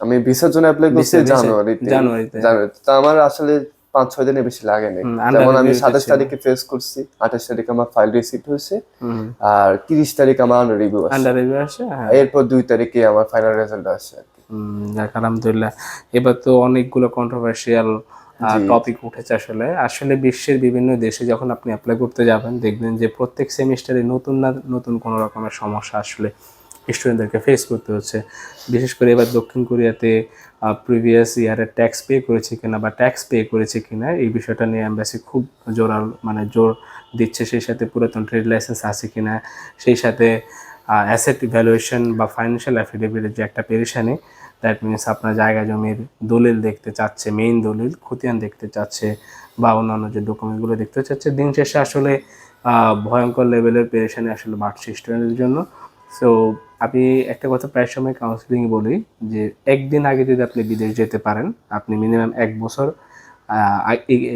আমি ভিসার জন্য অ্যাপ্লাই করছি জানুয়ারিতে। জানুয়ারিতে। তো আমার আসলে পাঁচ ছয় দিনের বেশি লাগেনি। হুম, under যেমন আমি সাতাশ। তারিখে ফেস করছি আঠাশ তারিখে আমার ফাইল রিসিভ হয়েছে। আর তিরিশ তারিখ আমার আন্ডার রিভিউ আন্ডার রিভিউ আসে হ্যাঁ। এরপর দুই তারিখে আমার ফাইনাল রেজাল্ট আসে আর কি। হুম, যাক আলহামদুলিল্লাহ। এবার তো অনেকগুলো কন্ট্রোভার্সিয়াল টপিক উঠেছে আসলে। আসলে বিশ্বের বিভিন্ন দেশে যখন আপনি অ্যাপ্লাই করতে যাবেন দেখবেন যে প্রত্যেক সেমিস্টারে নতুন না নতুন কোনো রকমের সমস্যা আসলে স্টুডেন্টদেরকে ফেস করতে হচ্ছে। বিশেষ করে এবার দক্ষিণ কোরিয়াতে প্রিভিয়াস ইয়ারে ট্যাক্স পে করেছে কিনা বা ট্যাক্স পে করেছে কিনা, এই বিষয়টা নিয়ে অ্যাম্বাসি খুব জোরাল মানে জোর দিচ্ছে। সেই সাথে পুরাতন ট্রেড লাইসেন্স আছে কিনা, সেই সাথে অ্যাসেট ভ্যালুয়েশন বা ফাইন্যান্সিয়াল অ্যাফিডেভিটের যে একটা পেরেশানি দ্যাট মিনস আপনার জায়গা জমির দলিল দেখতে চাচ্ছে মেইন দলিল, খতিয়ান দেখতে চাচ্ছে বা অন্যান্য যে ডকুমেন্টগুলো দেখতে চাচ্ছে। দিন শেষে আসলে ভয়ঙ্কর লেভেলের পেরেশানি আসলে বাড়ছে স্টুডেন্টের জন্য। সো আমি একটা কথা প্রায় সময় কাউন্সিলিং বলি যে, একদিন আগে যদি আপনি বিদেশ যেতে পারেন, আপনি মিনিমাম এক বছর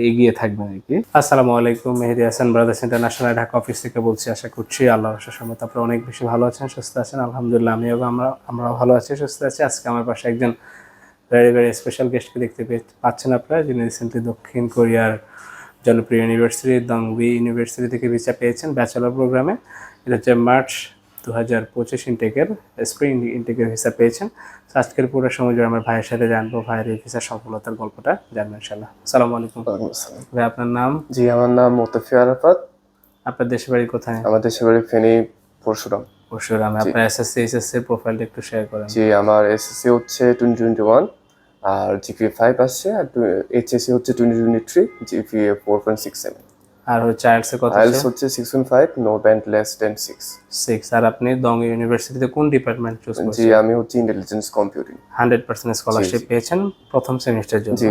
এগিয়ে থাকবেন আর কি। আসসালামু আলাইকুম, Mehedi Hasan Brothers International Dhaka office থেকে বলছি, আশা করছি আল্লাহ সময় আপনারা অনেক বেশি ভালো আছেন, সুস্থ আছেন। আলহামদুলিল্লাহ, আমিও আমরা আমরা ভালো আছি, সুস্থ আছি। আজকে আমার পাশে একজন ভেরি ভেরি স্পেশাল গেস্টকে দেখতে পাচ্ছেন আপনারা, যিনি রিসেন্টলি দক্ষিণ কোরিয়ার জনপ্রিয় ইউনিভার্সিটি দংবি ইউনিভার্সিটি থেকে ভিসা পেয়েছেন ব্যাচেলর প্রোগ্রামে এটা হচ্ছে মার্চ দু হাজার পঁচিশ ইনটেকের স্প্রিং ইনটেকের ভিসা পেয়েছেন। তো আজকের পুরো সময় জুড়ে আমার ভাইয়ের সাথে জানব ভাইয়ের এই ভিসা সফলতার গল্পটা জানব ইনশাল্লাহ সালামু আলাইকুম। ভাই আপনার নাম? জি আমার নাম মোতাফি আরাফাত। আপনার দেশের বাড়ি কোথায়? আমার দেশের বাড়ি ফেনী পরশুরাম। পরশুরামে। আপনার এসএসসি এইচএসসি প্রোফাইলটা একটু শেয়ার করেন। জি আমার এসএসসি হচ্ছে টোয়েন্টি টোয়েন্টি ওয়ান আর জিপি ফাইভ আসছে আর এইচএসসি হচ্ছে twenty twenty three GP four point six seven আর হচ্ছে আইএলস এর কত আইএলস হচ্ছে six point five no band less than six six আর আপনি দং ইউনিভার্সিটিতে কোন ডিপার্টমেন্ট চুজ করেছেন? জি আমি হচ্ছে intelligence computing hundred percent scholarship পেয়েছেন প্রথম সেমিস্টারের জন্য। জি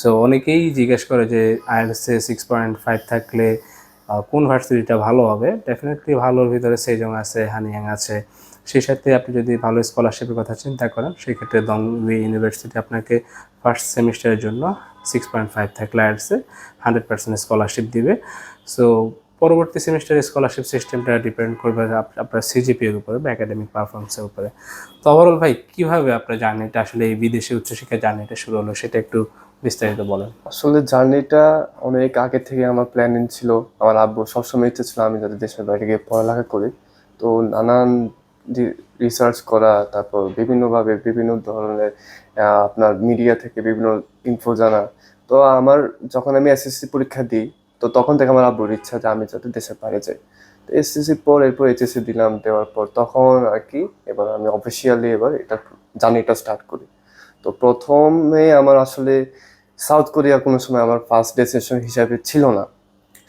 সো অনেকেই জিজ্ঞেস করে যে আইএলসে পয়েন্ট ফাইভ থাকলে কোন ভার্সিটিটা ভালো হবে? ডেফিনেটলি ভালোর ভিতরে সেজং আছে হানিয়াং আছে। সেই সাথে আপনি যদি ভালো স্কলারশিপের কথা চিন্তা করেন সেই ক্ষেত্রে দংবি ইউনিভার্সিটি আপনাকে ফার্স্ট সেমিস্টারের জন্য সিক্স পয়েন্ট ফাইভ থাকলে আইএলসে হান্ড্রেড পার্সেন্ট স্কলারশিপ দিবে। সো পরবর্তী সেমিস্টারে স্কলারশিপ সিস্টেমটা ডিপেন্ড করবে আপ- আপনার সিজিপিএর উপরে বা একাডেমিক পারফরমেন্সের উপরে। তো ওভারঅল ভাই, কীভাবে আপনার জার্নিটা আসলে এই বিদেশে উচ্চশিক্ষা জার্নিটা শুরু হলো, সেটা একটু বিস্তারিত বলেন। আসলে জার্নিটা অনেক আগে থেকে আমার প্ল্যানিং ছিল। আমার আব্বু সবসময় ইচ্ছে ছিল আমি যাতে দেশের বাইরে গিয়ে পড়ালেখা করি। তো নানান রিসার্চ করা, তারপর বিভিন্নভাবে বিভিন্ন ধরনের আপনার মিডিয়া থেকে বিভিন্ন ইনফো জানা। তো আমার যখন আমি এসএসসি পরীক্ষা দিই, তো তখন থেকে আমার আব্বুর ইচ্ছা যে আমি যাতে দেশের বাইরে যাই। তো এসএসসি পর, এরপর এইচএসসি দিলাম, দেওয়ার পর তখন আর কি, এবার আমি অফিসিয়ালি এবার এটা জার্নিটা স্টার্ট করি। তো প্রথমে আমার আসলে সাউথ কোরিয়া কোনো সময় আমার ফার্স্ট ডেস্টিনেশন হিসাবে ছিল না।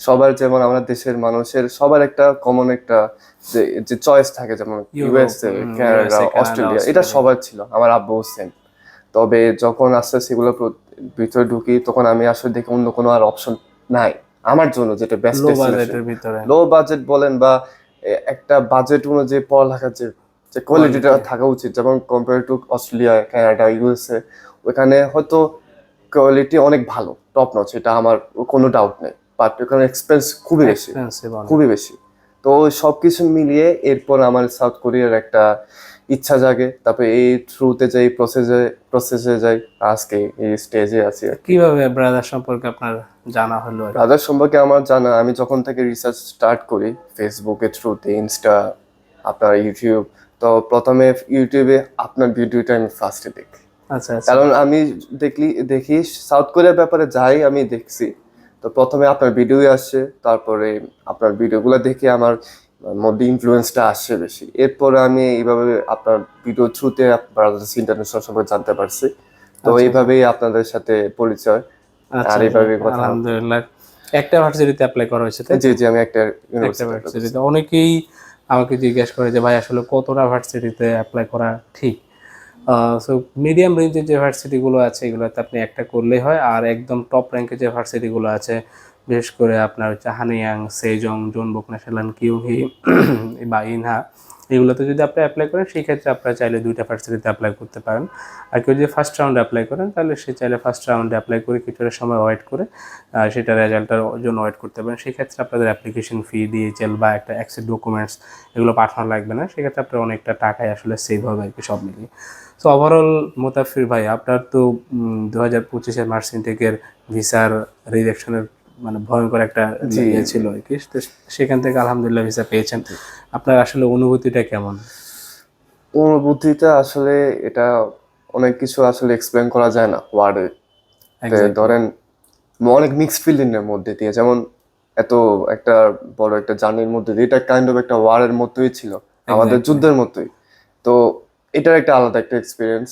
সবার যেমন আমাদের দেশের মানুষের সবার একটা কমন একটা যে চয়েস থাকে যেমন ইউএসএ হুম, কানাডা অস্ট্রেলিয়া এটা সবার ছিল আমার আব্বু সেম তবে যখন আস্তে আস্তে সেগুলো ভিতরে ঢুকি তখন আমি আসলে দেখি অন্য কোনো আর অপশন নাই। আমার জন্য যেটা বেস্ট লো বাজেট বলেন বা একটা বাজেট অনুযায়ী পড়ালেখার যে যে কোয়ালিটিটা থাকা উচিত যেমন compare to Australia Canada USA ওখানে হয়তো কোয়ালিটি অনেক ভালো টপ নচ এটা আমার কোনো ডাউট নেই। ওখানে এক্সপেন্স খুবই বেশি। খুবই বেশি। তো সব কিছু মিলিয়ে এরপর আমার সাউথ কোরিয়ার একটা ইচ্ছা জাগে। তারপরে এই থ্রুতে যাই প্রসেসে প্রসেসে যাই আজকে এই স্টেজে আছি কীভাবে ব্রাদার সম্পর্কে আপনার জানা হলো? রাজার সম্পর্কে আমার জানা আমি যখন থেকে রিসার্চ স্টার্ট করি ফেসবুকের থ্রুতে ইনস্টা আপনার ইউটিউব তো প্রথমে ইউটিউবে আপনার ভিডিওটা আমি ফার্স্টে দেখি। আচ্ছা আচ্ছা। কারণ আমি দেখলি দেখি সাউথ কোরিয়ার ব্যাপারে যাই আমি দেখছি। তো প্রথমে আপনার ভিডিওই আসছে তারপরে আপনার ভিডিওগুলো দেখে আমার মধ্যে ইনফ্লুয়েন্সটা আসছে বেশি। এরপরে আমি এইভাবে আপনার ভিডিও থ্রুতে ব্রাদার্স ইন্টারন্যাশনাল সম্পর্কে জানতে পারছি। তো আচ্ছা। এইভাবেই আপনাদের সাথে পরিচয়। আচ্ছা, আর এইভাবে কথা আলহামদুলিল্লাহ। একটা ভার্সিটিতে অ্যাপ্লাই করা হয়েছে? জি জি আমি একটা একটা ইউনিভার্সিটি ভার্সিটিতে অনেকেই আমাকে জিজ্ঞেস করে যে ভাই আসলে কতটা ভার্সিটিতে অ্যাপ্লাই করা ঠিক? সো মিডিয়াম রেঞ্জের যে ভার্সিটিগুলো আছে, এগুলোতে আপনি একটা করলেই হয়। আর একদম টপ র্যাঙ্কের যে ভার্সিটিগুলো আছে, বিশেষ করে আপনার হচ্ছে হানিয়াং সেজং জোনবুক ন্যাশনাল কিউহি বা ইনহা এগুলোতে যদি আপনি অ্যাপ্লাই করেন সেই ক্ষেত্রে আপনারা চাইলে দুইটা ভার্সিটিতে অ্যাপ্লাই করতে পারেন। আর কেউ যদি ফার্স্ট রাউন্ডে অ্যাপ্লাই করেন, তাহলে সে চাইলে ফার্স্ট রাউন্ডে অ্যাপ্লাই করে কিছুটা সময় ওয়েট করে সেটা রেজাল্টের জন্য ওয়েট করতে পারেন। সেই ক্ষেত্রে আপনাদের অ্যাপ্লিকেশন ফি ডিএইচএল বা একটা অ্যাক্সেস ডকুমেন্টস এগুলো পাঠানো লাগবে না। সেক্ষেত্রে আপনার অনেকটা টাকাই আসলে সেভ হবে আর কি সব মিলিয়ে। সো ওভারঅল মোতাফির ভাই, আপনার তো দু হাজার পঁচিশের মার্চ ইনটেকের ভিসার রিজেকশনের মানে ভয়ঙ্কর একটা ইয়ে ছিল আর কি। সেখান থেকে আলহামদুলিল্লাহ ভিসা পেয়েছেন। আপনার আসলে অনুভূতিটা কেমন? অনুভূতিটা আসলে এটা অনেক কিছু আসলে এক্সপ্লেন করা যায় না ওয়ার্ডে ধরেন অনেক মিক্স ফিলিং এর মধ্যে দিয়ে যেমন এত একটা বড় একটা জার্নির মধ্যে দিয়ে এটা কাইন্ড অফ একটা ওয়ারের মতোই ছিল আমাদের যুদ্ধের মতোই। তো এটার একটা আলাদা একটা এক্সপিরিয়েন্স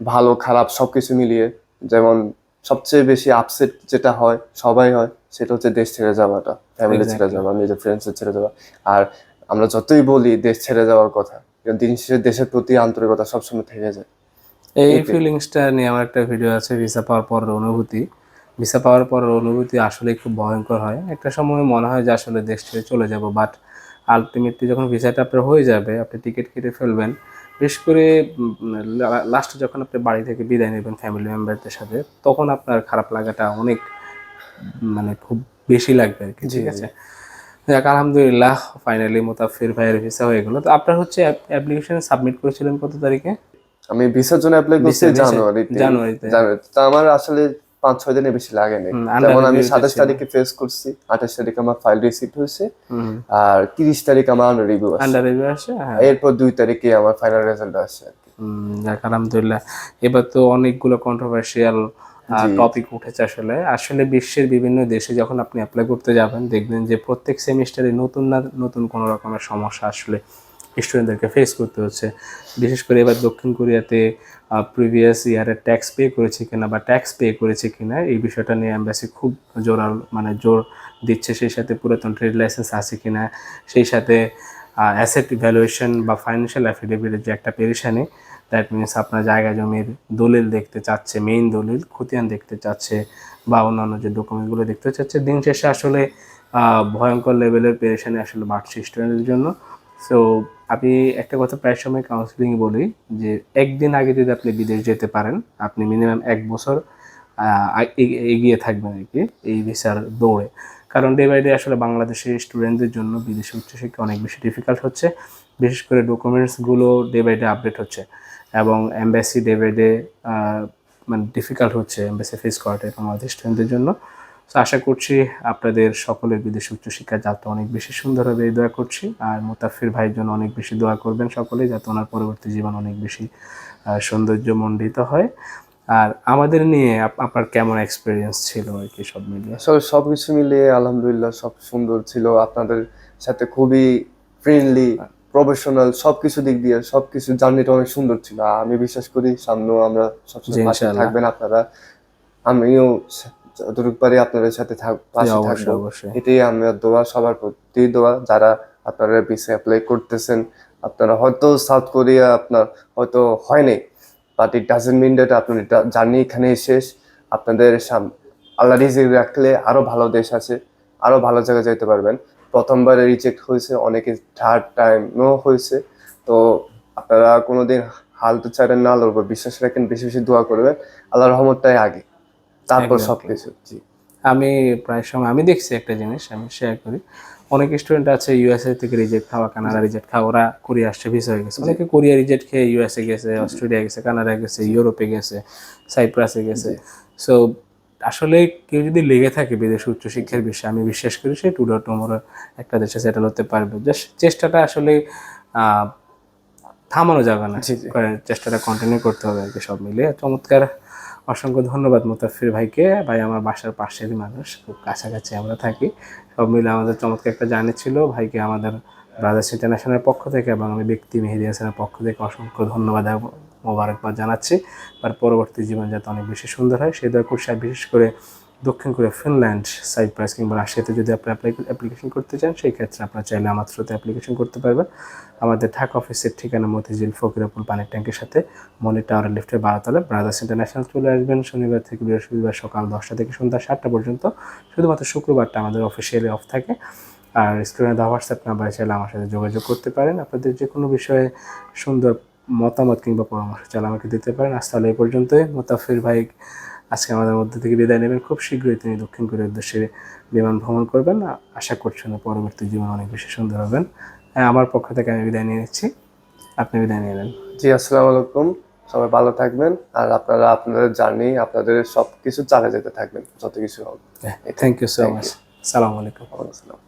ভালো খারাপ সবকিছু মিলিয়ে যেমন সবচেয়ে বেশি আপসেট যেটা হয় সবাই হয় সেটা হচ্ছে দেশ ছেড়ে যাওয়াটা ফ্যামিলি ছেড়ে. যাওয়া নিজের ফ্রেন্ডস ছেড়ে যাওয়া। আর আমরা যতই বলি দেশ ছেড়ে যাওয়ার কথা দিন শেষে দেশের প্রতি আন্তরিকতা সবসময় থেকে যায়। এই ফিলিংসটা নিয়ে আমার একটা ভিডিও আছে ভিসা পাওয়ার পরের অনুভূতি। ভিসা পাওয়ার পরের অনুভূতি আসলে খুব ভয়ঙ্কর হয়। একটা সময় মনে হয় যে আসলে দেশ ছেড়ে চলে যাব বাট আলটিমেটলি যখন ভিসাটা আপনার হয়ে যাবে আপনি টিকিট কেটে ফেলবেন বিশেষ করে লাস্টে যখন আপনি বাড়ি থেকে বিদায় নেবেন ফ্যামিলি মেম্বারদের সাথে তখন আপনার খারাপ লাগাটা অনেক মানে খুব বেশি লাগবে আর কি ঠিক আছে? যাক আলহামদুলিল্লাহ ফাইনালি মোতাফির ভাইয়ের ভিসা হয়ে গেলো। তো আপনার হচ্ছে অ্যাপ্লিকেশন সাবমিট করেছিলেন কত তারিখে? আমি ভিসার জন্য অ্যাপ্লাই করছি জানুয়ারিতে। জানুয়ারিতে। আমার আসলে পাঁচ ছয় দিনে বেশি লাগে under যেমন আমি সাতাশ তারিখে ফেস করছি আঠাশ তারিখে আমার ফাইল রিসিভ হয়েছে আর তিরিশ তারিখ আমার আন্ডার রিভিউ আন্ডার রিভিউ আসে হ্যাঁ। এরপর দুই তারিখে আমার ফাইনাল রেজাল্ট কি। যাক আলহামদুলিল্লাহ। এবার তো অনেকগুলো কন্ট্রোভার্সিয়াল টপিক উঠেছে আসলে। আসলে বিশ্বের বিভিন্ন দেশে যখন আপনি অ্যাপ্লাই করতে যাবেন দেখবেন যে প্রত্যেক সেমিস্টারে নতুন না নতুন কোনো রকমের সমস্যা আসলে স্টুডেন্টদেরকে ফেস করতে হচ্ছে। বিশেষ করে এবার দক্ষিণ কোরিয়াতে প্রিভিয়াস ইয়ারে ট্যাক্স পে করেছে কিনা বা ট্যাক্স পে করেছে কিনা, এই বিষয়টা নিয়ে অ্যাম্বাসি খুব জোরাল মানে জোর দিচ্ছে। সেই সাথে পুরাতন ট্রেড লাইসেন্স আছে কিনা, সেই সাথে অ্যাসেট ভ্যালুয়েশন বা ফাইন্যান্সিয়াল অ্যাফিডেভিটের যে একটা পেরেশানি দ্যাট মিনস আপনার জায়গা জমির দলিল দেখতে চাচ্ছে মেইন দলিল, খতিয়ান দেখতে চাচ্ছে বা অন্যান্য যে ডকুমেন্টগুলো দেখতে চাচ্ছে। দিন শেষে আসলে ভয়ঙ্কর লেভেলের পেরেশানি আসলে বাড়ছে স্টুডেন্টের জন্য। সো আমি একটা কথা প্রায় সময় কাউন্সিলিং বলি যে, একদিন আগে যদি আপনি বিদেশ যেতে পারেন, আপনি মিনিমাম এক বছর এগিয়ে থাকবেন আর কি এই ভিসার দৌড়ে। কারণ ডে বাই ডে আসলে বাংলাদেশের স্টুডেন্টদের জন্য বিদেশে উচ্চশিক্ষা অনেক বেশি ডিফিকাল্ট হচ্ছে। বিশেষ করে ডকুমেন্টসগুলো ডে বাই ডে আপডেট হচ্ছে এবং এমবাসি ডে বাই ডে মানে ডিফিকাল্ট হচ্ছে এমবাসি ফেস করাটা বাংলাদেশ স্টুডেন্টদের জন্য। তো আশা করছি আপনাদের সকলের বিদেশে উচ্চশিক্ষার যাত্রা অনেক বেশি সুন্দর হবে এই দোয়া করছি। আর মুতাফির ভাইয়ের জন্য অনেক বেশি দোয়া করবেন সকলেই যাতে ওনার পরবর্তী জীবন অনেক বেশি আহ, সৌন্দর্যমণ্ডিত হয়। আর আমাদের নিয়ে আপনার কেমন এক্সপিরিয়েন্স ছিল আর কি সব মিলিয়ে? আসলে সবকিছু মিলিয়ে আলহামদুলিল্লাহ সব সুন্দর ছিল। আপনাদের সাথে খুবই ফ্রেন্ডলি প্রফেশনাল সবকিছু দিক দিয়ে সবকিছু জার্নিটা অনেক সুন্দর ছিল। আমি বিশ্বাস করি সামনেও আমরা সবসময়। থাকবেন আপনারা। আমিও যতটুকু পারি আপনাদের সাথে পাশে থাকব। এটাই আমরা দোয়া সবার প্রতি দোয়া যারা আপনারা ভিসা অ্যাপ্লাই করতেছেন আপনারা হয়তো সাউথ কোরিয়া আপনার হয়তো হয়নি but it doesn't mean that আপনার জার্নি এখানে শেষ। আপনাদের সাম- আল্লাহ রিজিক রাখলে আরও ভালো দেশ আছে আরও ভালো জায়গায় যেতে পারবেন। প্রথমবারে রিজেক্ট হয়েছে অনেকে থার্ড টাইমও হয়েছে। তো আপনারা কোনোদিন হাল তো ছাড়েন না আল্লাহর উপর বিশ্বাস রাখেন বেশি বেশি দোয়া করবেন। আল্লাহ রহমতটাই আগে। তারপর Exactly. সবকিছু জি। আমি প্রায় সময় আমি দেখছি একটা জিনিস আমি শেয়ার করি। অনেক স্টুডেন্ট আছে ইউএসএ থেকে রিজেক্ট খাওয়া কানাডা রিজেক্ট খাওয়া ওরা কোরিয়া আসছে ভিসা হয়ে গেছে। অনেকে কোরিয়া রিজেক্ট খেয়ে ইউএসএ গেছে অস্ট্রেলিয়া গেছে কানাডা গেছে ইউরোপে গেছে সাইপ্রাসে গেছে। সো আসলে কেউ যদি লেগে থাকে বিদেশে উচ্চশিক্ষার বিষয়ে আমি বিশ্বাস করি সে টুডো টুমোরো একটা দেশে সেটেল হতে পারবে। জাস্ট চেষ্টাটা আসলে থামানো যাবে না। চেষ্টাটা কন্টিনিউ করতে হবে আর কি সব মিলিয়ে। চমৎকার। অসংখ্য ধন্যবাদ মুতাফির ভাইকে। ভাই আমার বাসার পাশেরই মানুষ, খুব কাছাকাছি আমরা থাকি। সব মিলে আমাদের চমৎকার একটা জার্নি ছিল। ভাইকে আমাদের ব্রাদার্স ইন্টারন্যাশনালের পক্ষ থেকে এবং আমি ব্যক্তি মেহেদি হাসানের পক্ষ থেকে অসংখ্য ধন্যবাদ মোবারকবাদ জানাচ্ছি। আর পরবর্তী জীবন যাতে অনেক বেশি সুন্দর হয়। সেই দয়া করছি বিশেষ করে দক্ষিণ কোরিয়া, ফিনল্যান্ড, সাইপ্রাস কিংবা রাশিয়াতে যদি আপনি অ্যাপ্লাই অ্যাপ্লিকেশন করতে চান, সেই ক্ষেত্রে আপনার চাইলে আমার থ্রুতে অ্যাপ্লিকেশন করতে পারবেন। আমাদের ঢাকা অফিসের ঠিকানা মতিঝিল ফকিরাপুল পানির ট্যাঙ্কের সাথে। মনি টাওয়ার লিফটের বারোতলা ব্রাদার্স ইন্টারন্যাশনাল চলে আসবেন। শনিবার থেকে বৃহস্পতিবার সকাল দশটা থেকে সন্ধ্যা সাতটা পর্যন্ত। শুধুমাত্র শুক্রবারটা আমাদের অফিসিয়ালি অফ থাকে। আর স্ক্রিনে দেওয়া হোয়াটসঅ্যাপ নাম্বারে চাইলে আমার সাথে যোগাযোগ করতে পারেন। আপনাদের যে কোনো বিষয়ে সুন্দর মতামত কিংবা পরামর্শ চাইলে আমাকে দিতে পারেন। আজ তাহলে এই পর্যন্তই। মোতাফির ভাই আজকে আমাদের মধ্যে থেকে বিদায় নেবেন। খুব শীঘ্রই তিনি দক্ষিণ কোরিয়ার উদ্দেশ্যে বিমান ভ্রমণ করবেন। আশা করছেন পরবর্তী জীবন অনেক বেশি সুন্দর হবেন। হ্যাঁ, আমার পক্ষ থেকে আমি বিদায় নিয়ে নিচ্ছি। আপনি বিদায় নিয়ে নেন। জি আসসালামু আলাইকুম। সবাই ভালো থাকবেন। আর আপনারা আপনাদের জার্নি আপনাদের সব কিছু চালিয়ে যেতে থাকবেন যত কিছু হবে থ্যাংক ইউ সো মাচ সালাম আলাইকুম। আসসালাম।